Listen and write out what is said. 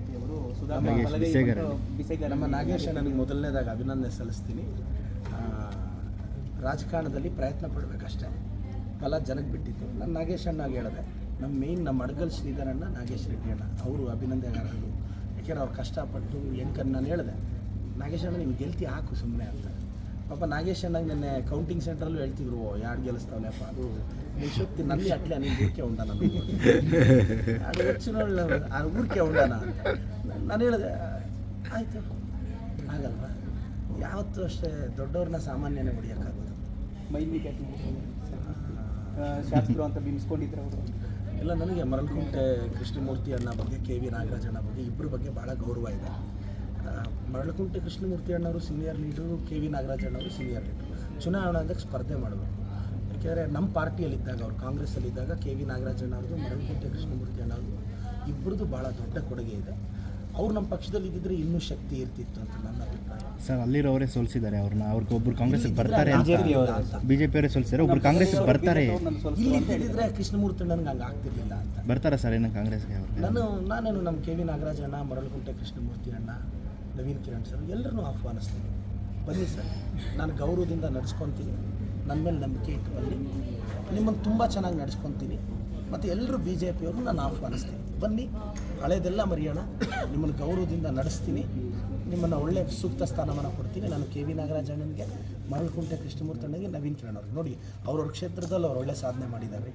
ಶೆಟ್ಟಿ ಅವರು ಸುಧಾಕರ್ ಬಿಸೇಗರ. ಬಿಸೇಗರ ನಮ್ಮ ನಾಗೇಶ ನನಗೆ ಮೊದಲನೇದಾಗಿ ಅಭಿನಂದನೆ ಸಲ್ಲಿಸ್ತೀನಿ. ಆ, ರಾಜಕಾರಣದಲ್ಲಿ ಪ್ರಯತ್ನ ಪಡಬೇಕಷ್ಟೇ. ಫಲ ಜನಕ್ಕೆ ಬಿಟ್ಟಿತ್ತು. ನಾನು ನಾಗೇಶ್ ಅಣ್ಣಾಗ ಹೇಳಿದೆ ನಮ್ಮ ಮೇಯ್ನ್ ನಮ್ಮ ಅಡಗಲ್ ಶ್ರೀಧರಣ್ಣ ನಾಗೇಶ್ ರೆಡ್ಡಿ ಅಣ್ಣ ಅವರು ಅಭಿನಂದನೆಗಾರರು. ಯಾಕೆಂದ್ರೆ ಅವ್ರು ಕಷ್ಟಪಟ್ಟು ಹೆಂಗೆ ನಾನು ಹೇಳಿದೆ ನಾಗೇಶ್ ಅಣ್ಣ ನೀವು ಗೆಲ್ತಿ ಹಾಕು ಸುಮ್ಮನೆ ಅಂತ. ಪಾಪ ನಾಗೇಶ್ ಅಣ್ಣ ನೆನ್ನೆ ಕೌಂಟಿಂಗ್ ಸೆಂಟ್ರಲ್ಲೂ ಹೇಳ್ತಿದ್ರು ಯಾರು ಗೆಲ್ಲಿಸ್ತಾವಲ್ಲಪ್ಪ ಅದು ನೀವು ಶಕ್ತಿ ನಲ್ಲಿ ಅಟ್ಲೆ ನಿನ್ ಊರಿಕೆ ಉಂಡಾನ ಅದು ಹೆಚ್ಚಿನೊಳ್ಳೆ ಆ ಊರಿಕೆ ಉಂಡಾನ ನಾನು ಹೇಳಿದೆ ಆಯಿತು ಆಗಲ್ವಾ? ಯಾವತ್ತೂ ಅಷ್ಟೇ ದೊಡ್ಡವ್ರನ್ನ ಸಾಮಾನ್ಯನೇ ಹೊಡಿಯೋಕ್ಕಾಗೋದು. ಮೈಲಿ ಅಂತ ಬಿಂಬಿಸ್ಕೊಂಡಿದ್ರು ಅವರು? ಇಲ್ಲ ನನಗೆ ಮರಳಕುಂಟೆ ಕೃಷ್ಣಮೂರ್ತಿ ಅಣ್ಣ ಬಗ್ಗೆ ಕೆ ವಿ ನಾಗರಾಜ್ ಅಣ್ಣ ಬಗ್ಗೆ ಇಬ್ಬರ ಬಗ್ಗೆ ಭಾಳ ಗೌರವ ಇದೆ. ಮರಳಕುಂಟೆ ಕೃಷ್ಣಮೂರ್ತಿ ಅಣ್ಣವರು senior leader K V Nagaraj ಅಣ್ಣವರು ಸೀನಿಯರ್ ಲೀಡರು ಚುನಾವಣೆದಾಗ ಸ್ಪರ್ಧೆ ಮಾಡಬೇಕು. ಯಾಕೆಂದರೆ ನಮ್ಮ ಪಾರ್ಟಿಯಲ್ಲಿದ್ದಾಗ ಅವರು ಕಾಂಗ್ರೆಸ್ಸಲ್ಲಿದ್ದಾಗ ಕೆ ವಿ ನಾಗರಾಜ್ ಅಣ್ಣವ್ರದ್ದು ಮರಳಕುಂಟೆ ಕೃಷ್ಣಮೂರ್ತಿ ಅಣ್ಣವ್ರದ್ದು ಇಬ್ಬರದ್ದು ಭಾಳ ದೊಡ್ಡ ಕೊಡುಗೆ ಇದೆ. ಅವ್ರು ನಮ್ಮ ಪಕ್ಷದಲ್ಲಿ ಇದ್ದಿದ್ರೆ ಇನ್ನೂ ಶಕ್ತಿ ಇರ್ತಿತ್ತು ಅಂತ ನನ್ನ ಅಭಿಪ್ರಾಯ. ಸರ್ ಅಲ್ಲಿರೋರೇ ಸೋಲಿಸಿದ್ದಾರೆ ಅವ್ರನ್ನ. ಅವ್ರಿಗೆ ಒಬ್ರು ಕಾಂಗ್ರೆಸ್ ಬರ್ತಾರೆ ಬಿ ಜೆ ಪಿ ಅವರೇ ಸೋಲಿಸಿದ್ದಾರೆ. ಒಬ್ರು ಕಾಂಗ್ರೆಸ್ ಬರ್ತಾರೆ. ಇಲ್ಲಿ ಇದ್ದಿದ್ರೆ ಕೃಷ್ಣಮೂರ್ತಿ ನನಗೆ ಹಂಗೆ ಆಗ್ತಿರ್ಲಿಲ್ಲ ಅಂತ. ಬರ್ತಾರೆ ಸರ್ ಏನೋ ಕಾಂಗ್ರೆಸ್ಗೆ ನಾನು ನಾನೇನು ನಮ್ಮ ಕೆ ವಿ ನಾಗರಾಜ್ ಅಣ್ಣ ಮರಳುಕುಂಟೆ ಕೃಷ್ಣಮೂರ್ತಿ ಅಣ್ಣ ನವೀನ್ ಕಿರಣ್ ಸರ್, ಎಲ್ಲರನ್ನೂ ಆಹ್ವಾನಿಸ್ತೀನಿ. ಬನ್ನಿ ಸರ್, ನಾನು ಗೌರವದಿಂದ ನಡೆಸ್ಕೊತೀನಿ. ನನ್ನ ಮೇಲೆ ನಂಬಿಕೆ ಇಟ್ಟು ಬನ್ನಿ. ನಿಮ್ಮನ್ನು ತುಂಬ ಚೆನ್ನಾಗಿ ನಡೆಸ್ಕೊತೀನಿ. ಮತ್ತು ಎಲ್ಲರೂ ಬಿ ಜೆ ಪಿಯವರು ನಾನು ಆಹ್ವಾನಿಸ್ತೀನಿ. ಬನ್ನಿ, ಹಳೇದೆಲ್ಲ ಮರೆಯೋಣ. ನಿಮ್ಮನ್ನು ಗೌರವದಿಂದ ನಡೆಸ್ತೀನಿ. ನಿಮ್ಮನ್ನು ಒಳ್ಳೆ ಸೂಕ್ತ ಸ್ಥಾನಮಾನ ಕೊಡ್ತೀನಿ. ನಾನು ಕೆ ವಿ ನಾಗರಾಜ್ ಅಣ್ಣನಿಗೆ, ಮರಳಕುಂಟೆ ಕೃಷ್ಣಮೂರ್ತಿ ಅಣ್ಣಗೆ ನವೀನ್ ಕಿರಣ್ ಅವ್ರಿಗೆ. ನೋಡಿ, ಅವ್ರವ್ರ ಕ್ಷೇತ್ರದಲ್ಲಿ ಅವ್ರು ಒಳ್ಳೆ ಸಾಧನೆ ಮಾಡಿದ್ದಾರೆ.